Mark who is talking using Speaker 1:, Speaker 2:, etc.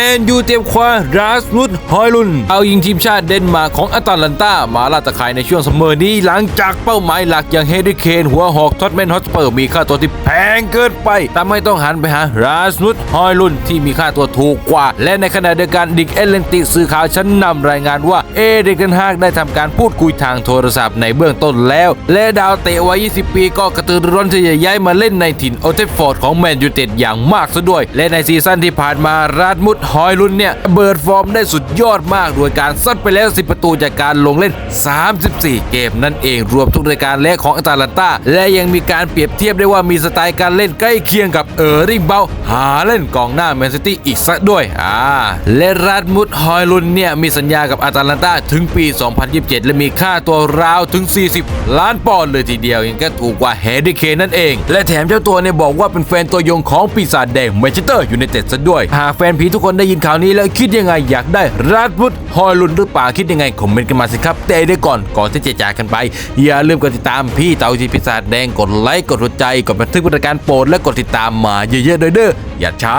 Speaker 1: แอนยูเตรียมคว้าราสมุดฮอยลุน เอายิงทีมชาติเดนมาร์กของอัตแลนตามาลาตะไคายในช่วงซัมอนี้หลังจากเป้าหมายหลักอย่างเฮดิเคนหัวหอกท็อตแมนฮอตสเปอร์มีค่าตัวที่แพงเกินไปทำให้ต้องหันไปหาราสมุดฮอยลุนที่มีค่าตัวถูกกว่า และในขณะเดียวกันดิกเอเลนติกสื่อข่าวชั้นนำรายงานว่าเอเดกันฮากได้ทำการพูดคุยทางโทรศัพท์ในเบื้องต้นแล้ว และดาวเตะวัย 20 ปีก็กระตือรือร้นที่จะย้ายมาเล่นในถิ่นโอเทฟฟอร์ดของแมนยูเต็ดอย่างมากซะด้วย และในซีซั่นที่ผ่านมาราดมุดฮอยลุนเนี่ยเบิร์ดฟอร์มได้สุดยอดมาก โดยการซัดไปแล้ว 10 ประตูจากการลงเล่น 34 เกมนั่นเองรวมทุกรายการและของอัตแลนตาและยังมีการเปรียบเทียบได้ว่ามีสไตล์การเล่นใกล้เคียงกับเออริงเบลหาเล่นกองหน้าแมนซิตี้อีกสักด้วยอ่าและราดมุดฮอยลุนเนี่ยมีสัญญากับอัตแลนตาถึงปี 2027 และมีค่าตัวราวถึง 40 ล้านปอนด์เลยทีเดียวยังก็ถูกกว่าแฮร์รี่เคนนั่นเอง และแถมเจ้าตัวเนี่ยบอกว่าเป็นแฟนตัวยงของปีศาจแดงแมนเชสเตอร์ยูไนเต็ดซะด้วยหากแฟนผีทุกคนได้ยินข่าวนี้แล้วคิดยังไงอยากได้ราดมุดฮอยลุนหรือเปล่าคิดยังไงคอมเมนต์กันมาสิครับแต่ได้ก่อนก่อนที่จะจากกันไป อย่าลืมกดติดตามพี่เต่าจีพิศาจแดงกดไลค์กดหัวใจกดบันทึกบริการโปรดและกดติดตามมาเยอะๆเด้อๆอย่าช้า